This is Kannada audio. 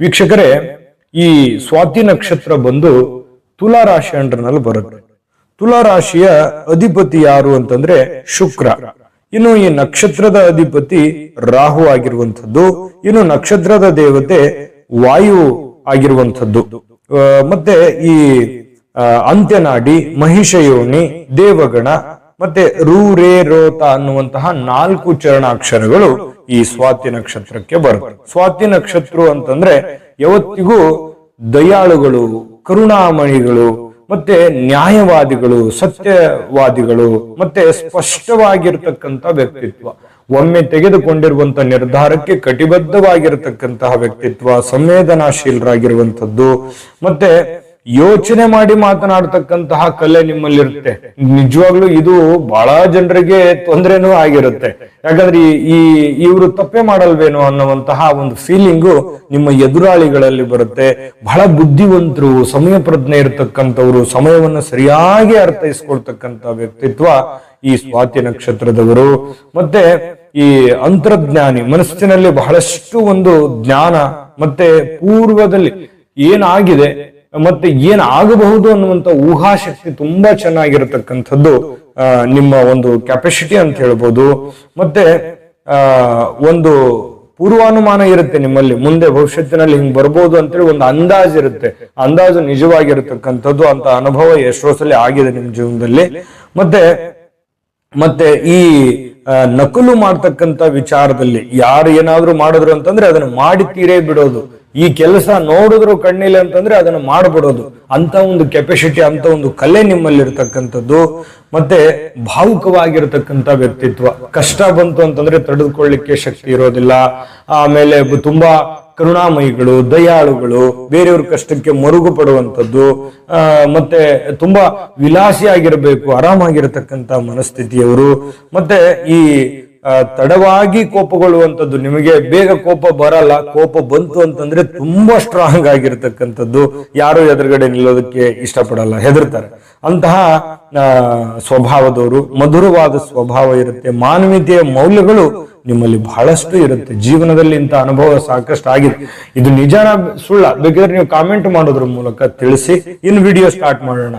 ವೀಕ್ಷಕರೇ, ಈ ಸ್ವಾತಿ ನಕ್ಷತ್ರ ಬಂದು ತುಲಾ ರಾಶಿ ಅಂಡರ್ನಲ್ಲಿ ಬರುತ್ತೆ. ತುಲಾ ರಾಶಿಯ ಅಧಿಪತಿ ಯಾರು ಅಂತಂದ್ರೆ ಶುಕ್ರ. ಇನ್ನು ಈ ನಕ್ಷತ್ರದ ಅಧಿಪತಿ ರಾಹು ಆಗಿರುವಂಥದ್ದು, ಇನ್ನು ನಕ್ಷತ್ರದ ದೇವತೆ ವಾಯು ಆಗಿರುವಂಥದ್ದು. ಮತ್ತೆ ಈ ಅಂತ್ಯನಾಡಿ ಮಹಿಷಯೋನಿ, ದೇವಗಣ ಮತ್ತೆ ರೂ, ರೇ ರೋತ ಅನ್ನುವಂತಹ ನಾಲ್ಕು ಚರಣಾಕ್ಷರಗಳು ಈ ಸ್ವಾತಿ ನಕ್ಷತ್ರಕ್ಕೆ ಬರುತ್ತೆ. ಸ್ವಾತಿ ನಕ್ಷತ್ರ ಅಂತಂದ್ರೆ ಯಾವತ್ತಿಗೂ ದಯಾಳುಗಳು, ಕರುಣಾಮಣಿಗಳು, ಮತ್ತೆ ನ್ಯಾಯವಾದಿಗಳು, ಸತ್ಯವಾದಿಗಳು, ಮತ್ತೆ ಸ್ಪಷ್ಟವಾಗಿರ್ತಕ್ಕಂಥ ವ್ಯಕ್ತಿತ್ವ. ಒಮ್ಮೆ ತೆಗೆದುಕೊಂಡಿರುವಂತಹ ನಿರ್ಧಾರಕ್ಕೆ ಕಟಿಬದ್ಧವಾಗಿರತಕ್ಕಂತಹ ವ್ಯಕ್ತಿತ್ವ ಸಂವೇದನಾಶೀಲರಾಗಿರುವಂತದ್ದು ಮತ್ತೆ ಯೋಚನೆ ಮಾಡಿ ಮಾತನಾಡ್ತಕ್ಕಂತಹ ಕಲೆ ನಿಮ್ಮಲ್ಲಿರುತ್ತೆ. ನಿಜವಾಗ್ಲೂ ಇದು ಬಹಳ ಜನರಿಗೆ ತೊಂದರೆನೂ ಆಗಿರುತ್ತೆ. ಯಾಕಂದ್ರೆ ಈ- ಇವರು ತಪ್ಪೆ ಮಾಡಲ್ವೇನೋ ಅನ್ನುವಂತಹ ಒಂದು ಫೀಲಿಂಗು ನಿಮ್ಮ ಎದುರಾಳಿಗಳಲ್ಲಿ ಬರುತ್ತೆ. ಬಹಳ ಬುದ್ಧಿವಂತರು ಸಮಯ ಪ್ರಜ್ಞೆ ಇರತಕ್ಕಂಥವ್ರು, ಸಮಯವನ್ನು ಸರಿಯಾಗಿ ಅರ್ಥೈಸ್ಕೊಳ್ತಕ್ಕಂಥ ವ್ಯಕ್ತಿತ್ವ ಈ ಸ್ವಾತಿ ನಕ್ಷತ್ರದವರು. ಮತ್ತೆ ಈ ಅಂತರ್ಜ್ಞಾನಿ, ಮನಸ್ಸಿನಲ್ಲಿ ಬಹಳಷ್ಟು ಒಂದು ಜ್ಞಾನ, ಮತ್ತೆ ಪೂರ್ವದಲ್ಲಿ ಏನಾಗಿದೆ ಮತ್ತೆ ಏನ್ ಆಗಬಹುದು ಅನ್ನುವಂತ ಊಹಾಶಕ್ತಿ ತುಂಬಾ ಚೆನ್ನಾಗಿರತಕ್ಕಂಥದ್ದು ನಿಮ್ಮ ಒಂದು ಕೆಪಾಸಿಟಿ ಅಂತ ಹೇಳ್ಬೋದು. ಮತ್ತೆ ಒಂದು ಪೂರ್ವಾನುಮಾನ ಇರುತ್ತೆ ನಿಮ್ಮಲ್ಲಿ. ಮುಂದೆ ಭವಿಷ್ಯತ್ತಿನಲ್ಲಿ ಹಿಂಗೆ ಬರ್ಬೋದು ಅಂತೇಳಿ ಒಂದು ಅಂದಾಜ್ ಇರುತ್ತೆ. ಅಂದಾಜು ನಿಜವಾಗಿರತಕ್ಕಂಥದ್ದು ಅಂತ ಅನುಭವ ಎಷ್ಟೋ ಸಲ ಆಗಿದೆ ನಿಮ್ಮ ಜೀವನದಲ್ಲಿ. ಮತ್ತೆ ಮತ್ತೆ ಈ ನಕಲು ಮಾಡ್ತಕ್ಕಂಥ ವಿಚಾರದಲ್ಲಿ ಯಾರು ಏನಾದ್ರು ಮಾಡಿದ್ರು ಅಂತಂದ್ರೆ ಅದನ್ನ ಮಾಡಿ ತೀರೇ ಬಿಡೋದು. ಈ ಕೆಲಸ ನೋಡಿದ್ರು ಕಣ್ಣಿಲ್ಲ ಅಂತಂದ್ರೆ ಅದನ್ನ ಮಾಡ್ಬಿಡೋದು. ಅಂತ ಒಂದು ಕೆಪಾಸಿಟಿ ಅಂತ ಒಂದು ಕಲೆ ನಿಮ್ಮಲ್ಲಿ ಇರ್ತಕ್ಕಂಥದ್ದು ಮತ್ತೆ ಭಾವುಕವಾಗಿರ್ತಕ್ಕಂಥ ವ್ಯಕ್ತಿತ್ವ. ಕಷ್ಟ ಬಂತು ಅಂತಂದ್ರೆ ತಡೆದುಕೊಳ್ಳಿಕ್ಕೆ ಶಕ್ತಿ ಇರೋದಿಲ್ಲ. ಆಮೇಲೆ ತುಂಬಾ ಕರುಣಾಮಯಿಗಳು ದಯಾಳುಗಳು ಬೇರೆಯವ್ರ ಕಷ್ಟಕ್ಕೆ ಮರುಗು ಪಡುವಂಥದ್ದು ಮತ್ತೆ ತುಂಬಾ ವಿಲಾಸಿಯಾಗಿರಬೇಕು ಆರಾಮಾಗಿರತಕ್ಕಂತ ಮನಸ್ಥಿತಿಯವರು. ಮತ್ತೆ ಈ ತಡವಾಗಿ ಕೋಪಗೊಳ್ಳುವಂಥದ್ದು, ನಿಮಗೆ ಬೇಗ ಕೋಪ ಬರಲ್ಲ, ಕೋಪ ಬಂತು ಅಂತಂದ್ರೆ ತುಂಬಾ ಸ್ಟ್ರಾಂಗ್ ಆಗಿರ್ತಕ್ಕಂಥದ್ದು. ಯಾರು ಎದುರುಗಡೆ ನಿಲ್ಲೋದಕ್ಕೆ ಇಷ್ಟಪಡಲ್ಲ, ಹೆದರ್ತಾರೆ. ಅಂತಹ ಸ್ವಭಾವದವರು, ಮಧುರವಾದ ಸ್ವಭಾವ ಇರುತ್ತೆ. ಮಾನವೀಯತೆಯ ಮೌಲ್ಯಗಳು ನಿಮ್ಮಲ್ಲಿ ಬಹಳಷ್ಟು ಇರುತ್ತೆ. ಜೀವನದಲ್ಲಿ ಇಂಥ ಅನುಭವ ಸಾಕಷ್ಟು ಆಗಿದೆ. ಇದು ನಿಜಾನ ಸುಳ್ಳ. ಬೇಕಿದ್ರೆ ನೀವು ಕಾಮೆಂಟ್ ಮಾಡೋದ್ರ ಮೂಲಕ ತಿಳಿಸಿ. ಇನ್ ವಿಡಿಯೋ ಸ್ಟಾರ್ಟ್ ಮಾಡೋಣ.